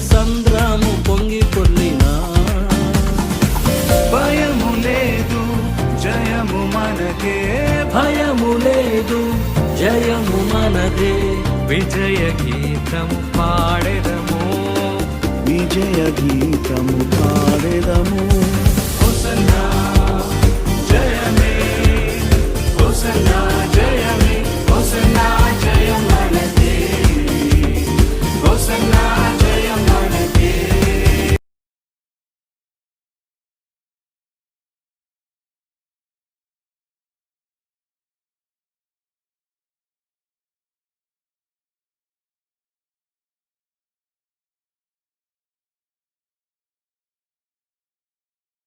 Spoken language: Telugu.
సంద్రము పొంగి పొల్లినా. భయము లేదు జయము మనకే. భయము లేదు జయము మనదే. విజయ గీతం పాడెదము. విజయ గీతము పా